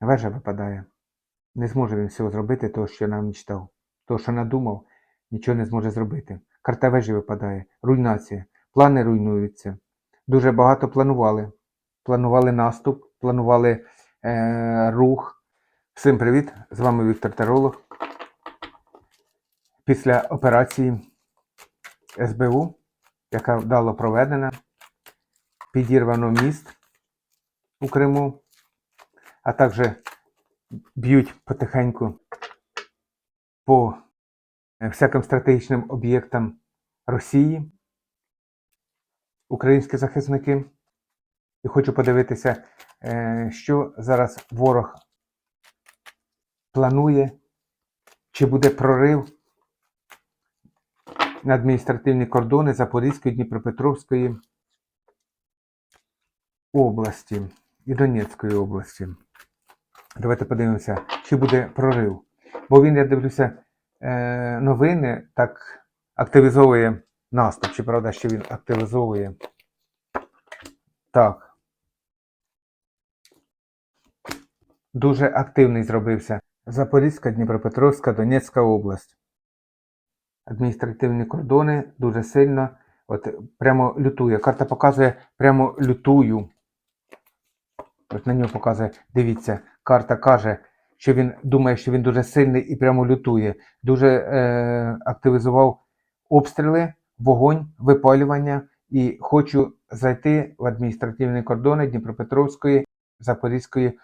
Вежа випадає. Не зможе він всього зробити, того, що нам мечтав. Того, що надумав, нічого не зможе зробити. Карта вежі випадає. Руйнація. Плани руйнуються. Дуже багато планували. Планували наступ, планували е- рух. Всім привіт! З вами Віктор Таролог. Після операції СБУ, яка вдало проведена, підірвано міст у Криму, а також б'ють потихеньку по е, всяким стратегічним об'єктам Росії, українські захисники. І хочу подивитися, е, що зараз ворог планує, чи буде прорив на адміністративні кордони Запорізької, Дніпропетровської області і Донецької області. Давайте подивимося, чи буде прорив. Бо він, я дивлюся, е, новини так активізовує наступ. Чи правда, що він активізовує? Так. Дуже активний зробився. Запорізька, Дніпропетровська, Донецька область. Адміністративні кордони дуже сильно. От прямо лютує. Карта показує прямо лютую. От на нього показує, дивіться, карта каже, що він думає, що він дуже сильний і прямо лютує. Дуже е, активізував обстріли, вогонь, випалювання і хочу зайти в адміністративні кордони Дніпропетровської, Запорізької,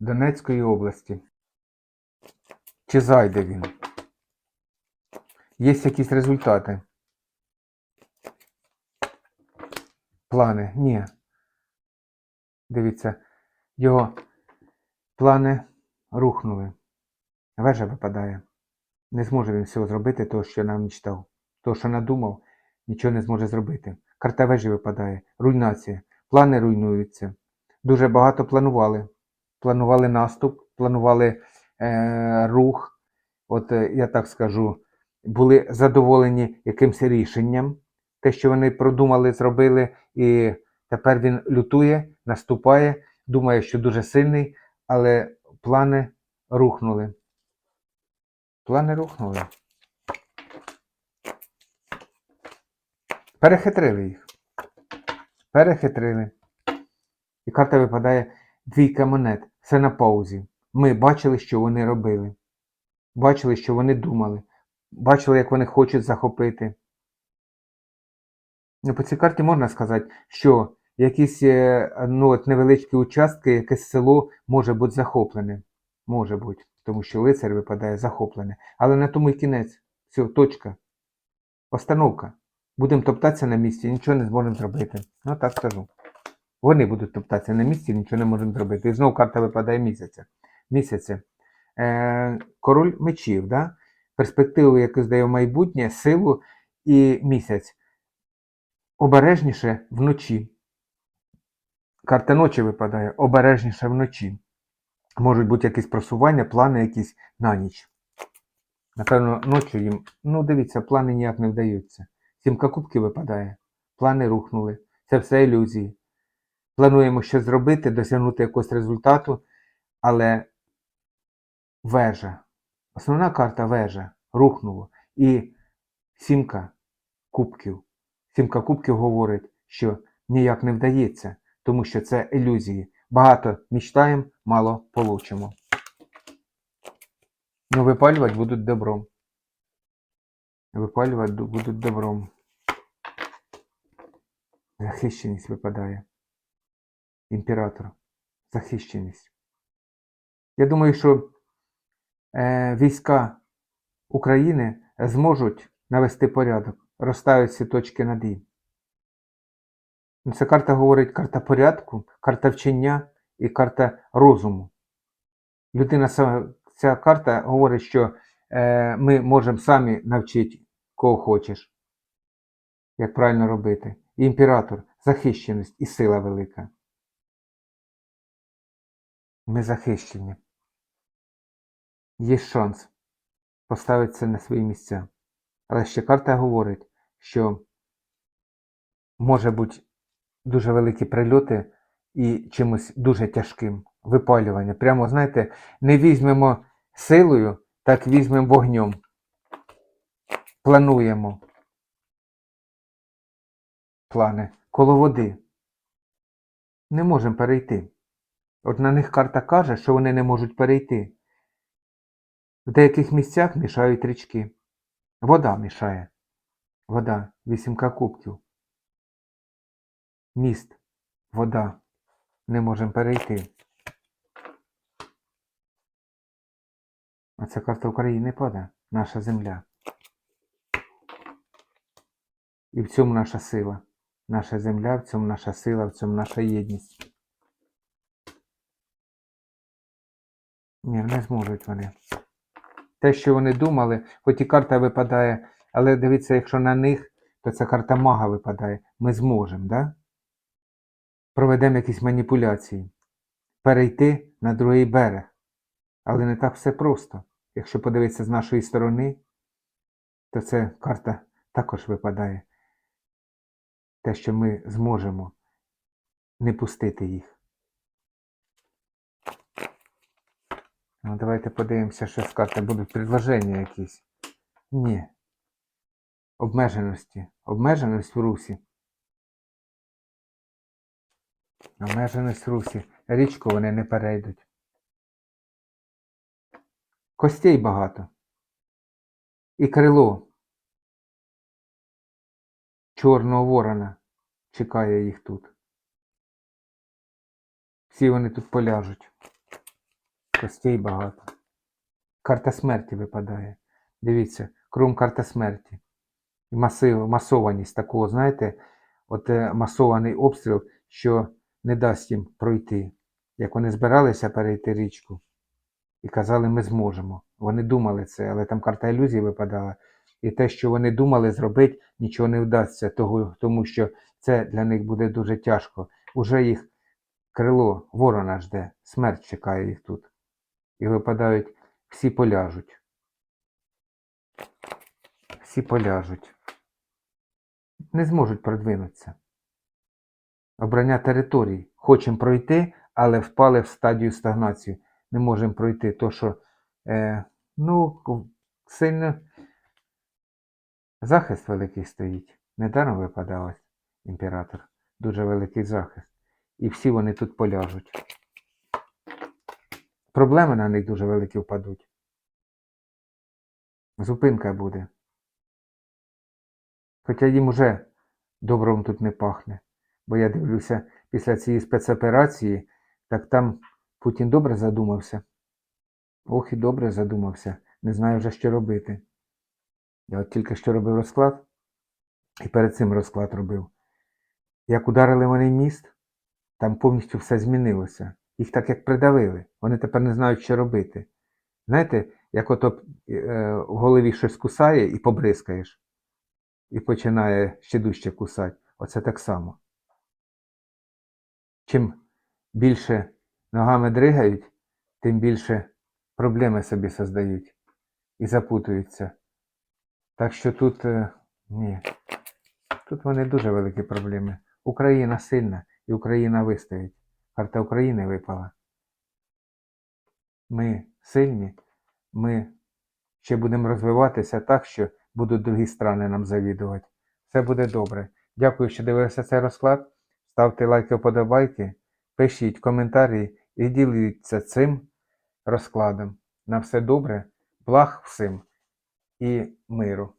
Донецької області. Чи зайде він? Є якісь результати? Плани? Ні. Дивіться, його плани рухнули. Вежа випадає. Не зможе він всього зробити, того, що нам мечтав. Того, що надумав, нічого не зможе зробити. Карта вежі випадає. Руйнація. Плани руйнуються. Дуже багато планували. Планували наступ, планували е, рух. От е, я так скажу, були задоволені якимось рішенням, те, що вони продумали, зробили, і тепер він лютує, наступає, думає, що дуже сильний, але плани рухнули. Плани рухнули. Перехитрили їх. Перехитрили. І карта випадає двійка монет. Все на паузі. Ми бачили, що вони робили. Бачили, що вони думали. Бачили, як вони хочуть захопити. Ну, по цій карті можна сказати, що якісь е, ну, от невеличкі участки, якесь село може бути захоплене. Може бути, тому що лицар випадає захоплене. Але на тому й кінець. Все, точка. Остановка. Будемо топтатися на місці, нічого не зможемо зробити. Ну так скажу. Вони будуть топтатися на місці, нічого не можемо зробити. І знову карта випадає місяця. Місяця. Е, король мечів, да? перспективу, яку здає в майбутнє, силу і місяць. Обережніше вночі. Карта ночі випадає, обережніше вночі. Можуть бути якісь просування, плани якісь на ніч. Напевно, ночі їм, ну дивіться, плани ніяк не вдаються. Сімка кубків випадає, плани рухнули. Це все ілюзії. Плануємо щось зробити, досягнути якогось результату, але вежа. Основна карта вежа рухнуло. І сімка кубків. Сімка кубків говорить, що ніяк не вдається, тому що це ілюзії. Багато мічтаємо, мало получимо. Ну, випалювати будуть добром. Випалювати будуть добром. Захищеність випадає. Імператор. Захищеність. Я думаю, що е, війська України зможуть навести порядок, розставити всі точки над «і». Ну, Ця карта говорить карта порядку, карта вчення і карта розуму. Людина ця карта говорить, що е, ми можемо самі навчити кого хочеш, як правильно робити. І імператор, захищеність і сила велика. Ми захищені. Є шанс поставити це на свої місця. Але ще карта говорить, що може бути дуже великі прильоти і чимось дуже тяжким випалювання. Прямо, знаєте, не візьмемо силою, так візьмемо вогнем. Плануємо. Плани. Коло води. Не можемо перейти. От на них карта каже, що вони не можуть перейти. В деяких місцях мішають річки. Вода мішає. Вода. Вісімка кубків. Міст. Вода. Не можемо перейти. А це карта України падає. Наша земля. І в цьому наша сила. Наша земля, в цьому наша сила, в цьому наша єдність. Ні, не зможуть вони. Те, що вони думали, хоч і карта випадає, але дивіться, якщо на них, то ця карта мага випадає. Ми зможемо, да? Проведемо якісь маніпуляції. Перейти на другий берег. Але не так все просто. Якщо подивитися з нашої сторони, то ця карта також випадає. Те, що ми зможемо не пустити їх. Ну, давайте подивимося, що з карти будуть предложення якісь. Ні. Обмеженості. Обмеженість в русі. Обмеженість русі. Річку вони не перейдуть. Костей багато. І крило. Чорного ворона чекає їх тут. Всі вони тут поляжуть. Костей багато. Карта смерті випадає. Дивіться, крум карта смерті. Масив, масованість такого, знаєте, от е, масований обстріл, що не дасть їм пройти. Як вони збиралися перейти річку і казали, ми зможемо. Вони думали це, але там карта ілюзії випадала. І те, що вони думали зробити, нічого не вдасться, того, тому що це для них буде дуже тяжко. Уже їх крило ворона жде, смерть чекає їх тут. І випадають, всі поляжуть. Всі поляжуть. Не зможуть продвинутися. Обрання територій. Хочемо пройти, але впали в стадію стагнації. Не можемо пройти. То, що, е, ну, сильно захист великий стоїть. Недаром випадав імператор. Дуже великий захист. І всі вони тут поляжуть. Проблеми на них дуже великі впадуть. Зупинка буде. Хоча їм уже добром тут не пахне. Бо я дивлюся, після цієї спецоперації, так там Путін добре задумався. Ох і добре задумався. Не знаю вже, що робити. Я от тільки що робив розклад, і перед цим розклад робив. Як ударили вони міст, там повністю все змінилося. Їх так як придавили. Вони тепер не знають, що робити. Знаєте, як ото е, в голові щось кусає і побризкаєш, і починає ще дужче кусати. Оце так само. Чим більше ногами дригають, тим більше проблеми собі создають і запутуються. Так що тут е, ні. Тут вони дуже великі проблеми. Україна сильна і Україна вистоїть. Карта України випала. Ми сильні, ми ще будемо розвиватися так, що будуть другі страни нам завідувати. Все буде добре. Дякую, що дивилися цей розклад. Ставте лайки, вподобайки, пишіть коментарі і діліться цим розкладом. На все добре, благ всім і миру.